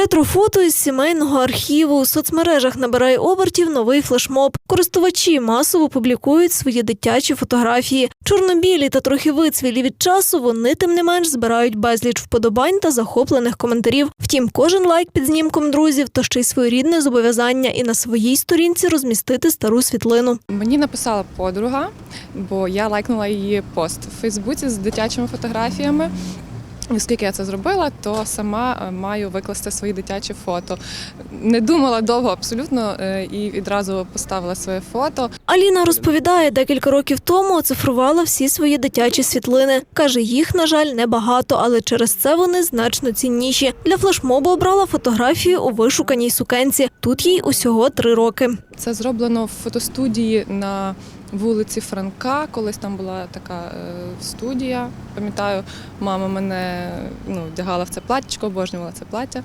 Ретрофото із сімейного архіву у соцмережах набирає обертів новий флешмоб. Користувачі масово публікують свої дитячі фотографії. Чорнобілі та трохи вицвілі від часу. Вони тим не менш збирають безліч вподобань та захоплених коментарів. Втім, кожен лайк під знімком друзів то ще й своєрідне зобов'язання і на своїй сторінці розмістити стару світлину. Мені написала подруга, бо я лайкнула її пост в Фейсбуці з дитячими фотографіями. Оскільки я це зробила, то сама е, маю викласти свої дитячі фото. Не думала довго абсолютно е, і відразу поставила своє фото. Аліна розповідає, декілька років тому оцифрувала всі свої дитячі світлини. Каже, їх, на жаль, небагато, але через це вони значно цінніші. Для флешмобу обрала фотографію у вишуканій сукенці. Тут їй усього три роки. Це зроблено в фотостудії на вулиці Франка. Колись там була така е, студія. Пам'ятаю, мама мене ну, вдягала в це платтячко, обожнювала це плаття.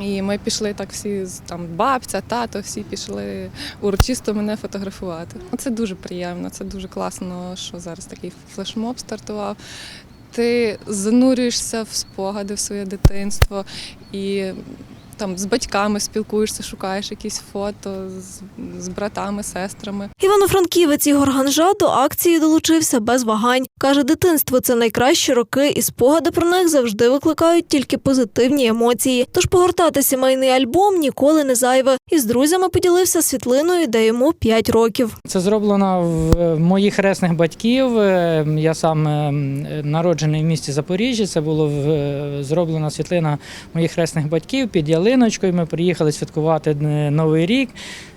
І ми пішли так всі там бабця, тато, всі пішли урочисто мене фотографувати. Це дуже приємно, це дуже класно, що зараз такий флешмоб стартував. Ти занурюєшся в спогади в своє дитинство і там з батьками спілкуєшся, шукаєш якісь фото з, з братами, сестрами. Івано-Франківець Ігор Ганжа до акції долучився без вагань. Каже, дитинство це найкращі роки, і спогади про них завжди викликають тільки позитивні емоції. Тож погортати сімейний альбом ніколи не зайве. І з друзями поділився світлиною, де йому 5 років. Це зроблено в моїх хресних батьків. Е, Я сам е, народжений в місті Запоріжжя. Це було в- зроблена світлина моїх хресних батьків під ялиночкою. Ми приїхали святкувати е, Новий рік.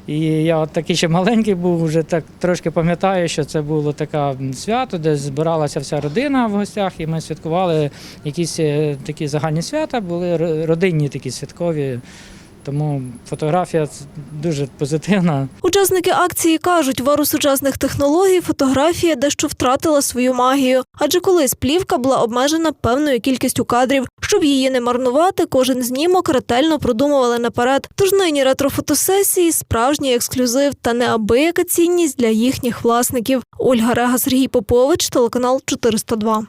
І я от такий ще маленький був, вже так трошки пам'ятаю, що це було таке свято, де збиралася вся родина в гостях, і ми святкували якісь е, такі загальні свята, були родинні такі святкові. Тому фотографія дуже позитивна. Учасники акції кажуть, в ару сучасних технологій фотографія дещо втратила свою магію, адже колись плівка була обмежена певною кількістю кадрів. Щоб її не марнувати, кожен знімок ретельно продумували наперед. Тож нині ретрофотосесії справжній ексклюзив та неабияка цінність для їхніх власників. Ольга Рега, Сергій Попович, телеканал 402.